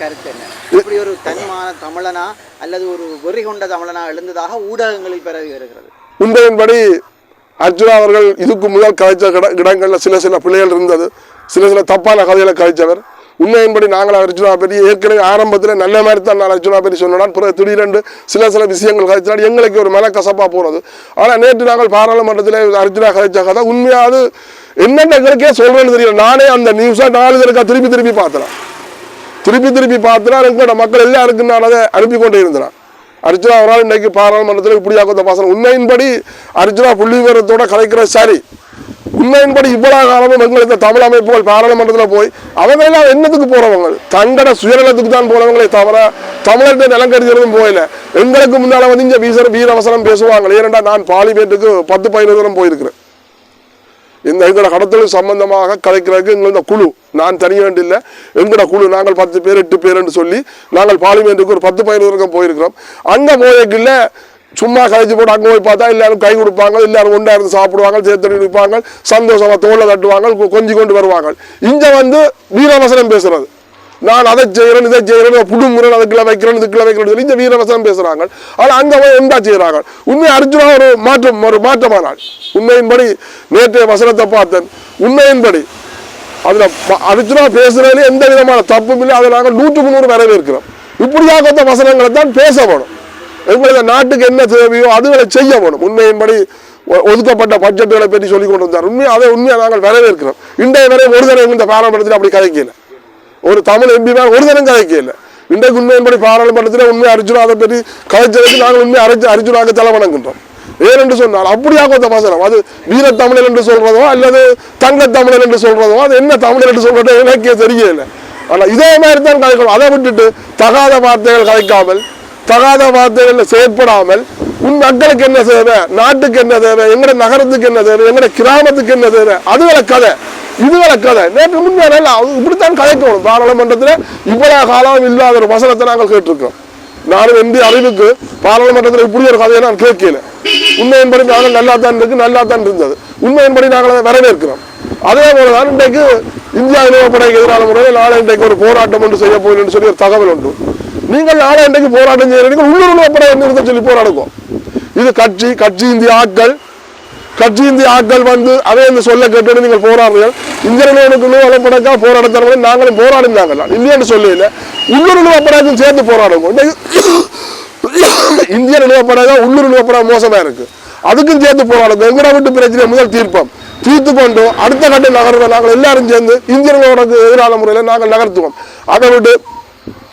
கருத்து என்ன? இப்படி ஒரு தன்மான தமிழனா அல்லது ஒரு வெறி கொண்ட தமிழனா எழுந்ததாக ஊடகங்களில் பரவி வருகிறது. முந்தையின்படி அர்ஜுனா அவர்கள் இதுக்கு முதல் கதைச்ச இடங்களில் சில சில பிள்ளைகள் இருந்தது. சில சில தப்பான கதைகளை கதைச்சவர் உண்மையின்படி நாங்கள் அர்ஜுனா பற்றி ஏற்கனவே ஆரம்பத்தில் நல்ல மாதிரி தான் நான் அர்ஜுனா பற்றி சொன்னான். பிறகு திடீரென்று சில சில விஷயங்கள் கதைச்சால் எங்களுக்கு ஒரு மனக்கசப்பாக போகிறது ஆனால் நேற்று நாங்கள் பாராளுமன்றத்தில் அர்ஜுனா கதைச்ச கதை உண்மையாவது என்னென்ன எங்களுக்கே சொல்கிறேன்னு தெரியல. நானே அந்த நியூஸாக நாலு தடவை திருப்பி திருப்பி பார்த்தேன். திருப்பி திருப்பி பார்த்துனா எங்களோட மக்கள் எல்லாருக்கும் நான் அதை அனுப்பி கொண்டே இருந்தான். அர்ஜுனா அவரால் இன்றைக்கு பாராளுமன்றத்தில் இப்படியாக இந்த பாசனம் உண்மையின்படி அர்ஜுனா புள்ளி விவரத்தோட கலைக்கிற சரி. உண்மையின்படி இவ்வளவு காலமும் எங்களுக்கு தமிழ் அமைப்புகள் பாராளுமன்றத்தில் போய் அவங்க எல்லாம் என்னத்துக்கு போறவங்க? தங்கட சுயநலத்துக்கு தான் போனவங்களே தவிர தமிழர்கிட்ட நிலம் கருதுறதும் போயில எங்களுக்கு முன்னால வந்து இங்க வீர வீரவசனம் பேசுவாங்க ஏனென்றா நான் பாலிமேட்டுக்கு பத்து பதினோரு தூரம் போயிருக்கிறேன். இந்த எங்களோட கடத்தல் சம்பந்தமாக கலைக்கிறதுக்கு எங்களோட குழு. நான் தனியாக இல்லை. எங்களோட குழு நாங்கள் பத்து பேர் எட்டு பேருன்னு சொல்லி நாங்கள் பார்லிமெண்ட்டுக்கு ஒரு பத்து பதினோரு வரைக்கும் போயிருக்கிறோம். அங்கே போயக்கில்ல சும்மா கழிச்சு போட்டு அங்கே போய் பார்த்தா எல்லாரும் கை கொடுப்பாங்க எல்லாரும் ஒன்றா இருந்து சாப்பிடுவாங்க சேர்த்து இருப்பாங்க சந்தோஷமாக தோலை தட்டுவாங்க கொ- கொஞ்சி கொண்டு வருவாங்க. இங்கே வந்து வீரவசனம் பேசுறது. நான் அதை செய்கிறேன் இதை செய்கிறேன் புடுமுறை அதுக்குள்ள வைக்கிறேன் இதுக்குள்ள வைக்கிறேன் சொல்லி இந்த வீரவசனம் பேசுறாங்க. ஆனால் அங்கே போய் ஒன்றா செய்கிறாங்க உண்மை அர்ஜுனா ஒரு மாற்றம் ஒரு மாற்றமானாள். உண்மையின்படி நேற்றைய வசனத்தை பார்த்தேன். உண்மையின்படி. அதுல அர்ஜுனா பேசுறதுல எந்த விதமான தப்பும் இல்லை. அதை நாங்கள் நூற்றுக்கு நூறு வரவேற்கிறோம். இப்படியாக வசனங்களை தான் பேச வேணும் எங்களுக்கு நாட்டுக்கு என்ன தேவையோ அதுகளை செய்ய வேணும் உண்மையின்படி ஒதுக்கப்பட்ட பட்ஜெட்டுகளை பற்றி சொல்லிக் கொண்டு வந்தார். உண்மையாக அதை உண்மையை நாங்கள் வரவேற்கிறோம். இன்றைய வரை ஒரு தடவை இந்த பாராளுமன்றத்தில் அப்படி கதைக்கல. ஒரு தமிழ் எம்பி ஒரு தரம் கதைக்கல இன்றைக்கு உண்மையின்படி பாராளுமன்றத்தில் உண்மை அர்ஜுனா பற்றி கதைச்சதுக்கு நாங்கள் உண்மை அரைச்சு அர்ஜுனாக தலை வணங்குகின்றோம் ஏனென்று சொன்னால் அப்படியாக அந்த வசனம்? அது வீரத்தமிழர் என்று சொல்றதோ அல்லது தங்கத்தமிழர் என்று சொல்றதோ அது என்ன தமிழர் என்று சொல்றதோ எனக்கே தெரியல. ஆனால் இதே மாதிரி தான் கதைக்கணும் அதை விட்டுட்டு தகாத வார்த்தைகள் கலைக்காமல் தகாத வார்த்தைகளில் செயற்படாமல் உன் மக்களுக்கு என்ன தேவை? நாட்டுக்கு என்ன தேவை? எங்களோட நகரத்துக்கு என்ன தேவை? எங்களோட கிராமத்துக்கு என்ன தேவை? அதுகளை கதை. இதுவரை கதை நேற்று முன்னே இப்படித்தான் கதைக்கணும் பாராளுமன்றத்தில் இவ்வளவு காலம் இல்லாத ஒரு வசனத்தை நாங்கள் கேட்டிருக்கோம். நானும் எந்த அறிவுக்கு பாராளுமன்றத்தில் இப்படி ஒரு கதையை நான் கேட்கல. உண்மையின்படி நாங்கள் நல்லா தான் இருக்கு நல்லா தான் இருந்தது. உண்மையின்படி நாங்கள் அதை வரவேற்கிறோம். அதே போலதான் இன்றைக்கு இந்தியா இணையப்படைக்கு எதிரான முறையில் நாளை இன்றைக்கு ஒரு போராட்டம் ஒன்று செய்ய போகிறேன்னு சொல்லி ஒரு தகவல் உண்டு. நீங்கள் நாளை இன்றைக்கு போராட்டம் செய்யறீங்க உள்ளூர் நிலப்படை நிறுத்த சொல்லி போராடுவோம். இது கட்சி கட்சி இந்திய ஆட்கள் கட்சியின் இந்திய ஆட்கள் வந்து அதே இந்த சொல்ல கேட்டு நீங்கள் போராடுறீர்கள். இந்தியர்களுக்கு வளப்படக்கா போராட தரவங்க நாங்களும் போராடினாங்க இல்லைன்னு சொல்லல உள்ளூர் உணவுப்படைக்கும் சேர்ந்து போராடுவோம். இந்திய நிலவப்படாத உள்ளூர் நிலவப்பட மோசமாக இருக்கு. அதுக்கும் சேர்ந்து போராடுங்க எங்கட விட்டு பிரச்சனை முதல் தீர்ப்பம். தீர்த்து கொண்டு அடுத்த கட்ட நகர்வை நாங்கள் எல்லாரும் சேர்ந்து இந்தியர்களோட எதிரான முறையில் நாங்கள் நகர்த்துவோம். அதை விட்டு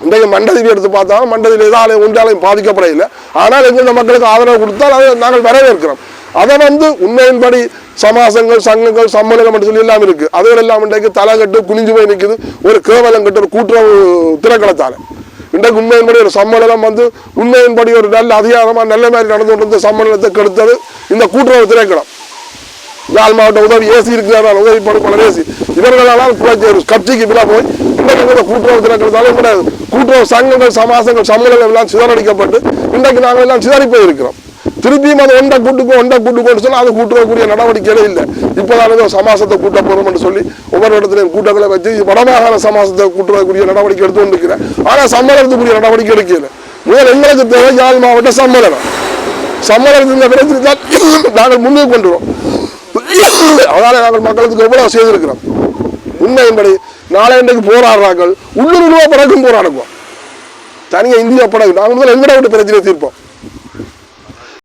இன்றைக்கு மண்டதிவி எடுத்து பார்த்தாலும் மண்டதியில் எதாலையும் ஒன்றாலையும் பாதிக்கப்படையில்லை ஆனால் எங்கள் மக்களுக்கு ஆதரவு கொடுத்தால் அதை நாங்கள் வரவேற்கிறோம். அதை வந்து உண்மையின்படி சமாசங்கள் சங்கங்கள் சம்மேளனம் என்று சொல்லி எல்லாம் இருக்கு. அதுகள் எல்லாம் இன்றைக்கு தலை கட்டு குனிஞ்சு போய் நிற்குது ஒரு கேவலம் கட்டு ஒரு கூட்டுறவு திரைக்களத்தால. இன்றைக்கு உண்மையின்படி ஒரு சம்மேளனம் வந்து உண்மையின்படி ஒரு நல்ல அதிகாரமாக நல்ல மாதிரி நடந்து கொண்டிருந்த சம்மேளனத்தை கெடுத்தது இந்த கூட்டுறவு திரைக்களம். யாழ் மாவட்ட உதவி ஏசி இருக்கிறார் உதவி படுப்பாளர் ஏசி. இவர்களால் கட்சிக்கு பின்னா போய் இன்றைக்கு கூட்டுறவு திறக்கிறதால கூட கூட்டுறவு சங்கங்கள் சமாசங்கள் சம்மேளனம் எல்லாம் சிதறடிக்கப்பட்டு இன்றைக்கு நாங்கள் எல்லாம் சிதறி போயிருக்கிறோம். திருப்பியும் அதை ஒன்றை கூட்டுக்கும் ஒன்றை கூட்டுக்கும்னு சொன்னால் அதை கூட்டுறக்கூடிய நடவடிக்கைகளே இல்லை. இப்போதான் ஏதோ சமாசத்தை கூட்ட போகிறோம்னு சொல்லி ஒவ்வொரு இடத்துலையும் கூட்டங்களை வச்சு வடமாகாண சமாசத்தை கூட்டுறக்கூடிய நடவடிக்கை எடுத்து கொண்டிருக்கிறேன் ஆனால் சம்மேளனத்துக்குரிய நடவடிக்கை எடுக்கல. முதல் எங்களுக்கு தேவை யாழ் மாவட்ட சம்மேளனம். சம்மேளனத்தின் இந்த தான் நாங்கள் முன்னுக்கு கொண்டு வரோம் நாங்கள் மக்களுக்கு எவ்வளோ செய்திருக்கிறோம்? உண்மையின்படி நாளை இன்றைக்கு போராடுறார்கள். உள்ளூர் படகும் போராடுவோம். தனியாக இந்தியா படகு. நாங்கள் முதல்ல எங்கட விட்டு பிரச்சனை தீர்ப்போம்.